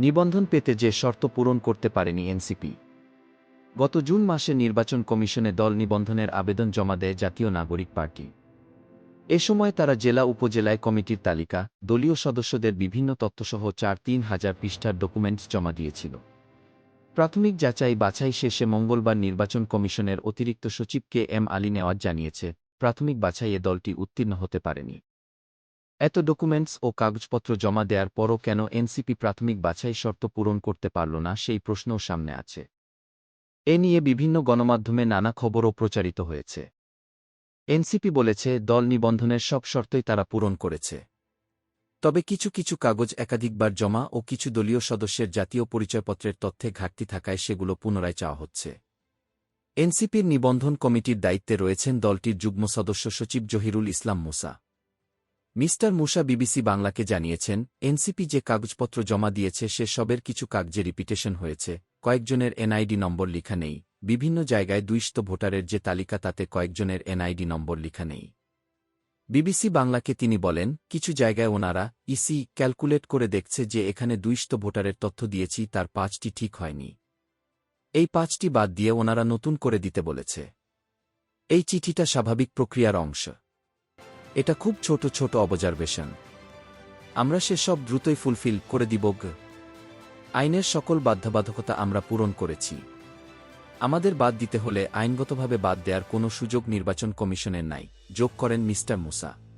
নিবন্ধন পেতে যে শর্ত পূরণ করতে পারেনি এনসিপি। গত জুন মাসে নির্বাচন কমিশনে দল নিবন্ধনের আবেদন জমা দেয় জাতীয় নাগরিক পার্টি। এ সময় তারা জেলা উপজেলায় কমিটির তালিকা, দলীয় সদস্যদের বিভিন্ন তথ্যসহ চার তিন হাজার পৃষ্ঠার ডকুমেন্টস জমা দিয়েছিল। প্রাথমিক যাচাই বাছাই শেষে মঙ্গলবার নির্বাচন কমিশনের অতিরিক্ত সচিব কে এম আলী নেওয়াজ জানিয়েছে, প্রাথমিক বাছাইয়ে দলটি উত্তীর্ণ হতে পারেনি। এত ডকুমেন্টস ও কাগজপত্র জমা দেওয়ার পরও কেন এনসিপি প্রাথমিক বাছাই শর্ত পূরণ করতে পারল না সেই প্রশ্নও সামনে আছে। এ নিয়ে বিভিন্ন গণমাধ্যমে নানা খবরও প্রচারিত হয়েছে। এনসিপি বলেছে, দল নিবন্ধনের সব শর্তই তারা পূরণ করেছে। তবে কিছু কিছু কাগজ একাধিকবার জমা ও কিছু দলীয় সদস্যের জাতীয় পরিচয়পত্রের তথ্যে ঘাটতি থাকায় সেগুলো পুনরায় চাওয়া হচ্ছে। এনসিপির নিবন্ধন কমিটির দায়িত্বে রয়েছেন দলটির যুগ্ম সদস্য সচিব জহিরুল ইসলাম মুসা। মিস্টার মুসা বিবিসি বাংলাকে জানিয়েছেন, এনসিপি যে কাগজপত্র জমা দিয়েছে সে সবের কিছু কাগজে রিপিটেশন হয়েছে, কয়েকজনের এনআইডি নম্বর লিখা নেই, বিভিন্ন জায়গায় দুইশত ভোটারের যে তালিকা তাতে কয়েকজনের এনআইডি নম্বর লিখা নেই। বিবিসি বাংলাকে তিনি বলেন, কিছু জায়গায় ওনারা ইসি ক্যালকুলেট করে দেখছে যে এখানে দুইশত ভোটারের তথ্য দিয়েছি, তার পাঁচটি ঠিক হয়নি। এই পাঁচটি বাদ দিয়ে ওনারা নতুন করে দিতে বলেছে। এই চিঠিটা স্বাভাবিক প্রক্রিয়ার অংশ। এটা খুব ছোট ছোট অবজারভেশন। আমরা সেসব দ্রুতই ফুলফিল করে দিব। আইনের সকল বাধ্যবাধকতা আমরা পূরণ করেছি। আমাদের বাদ দিতে হলে আইনগতভাবে বাদ দেওয়ার কোনো সুযোগ নির্বাচন কমিশনের নাই। যোগ করেন মিস্টার মুসা।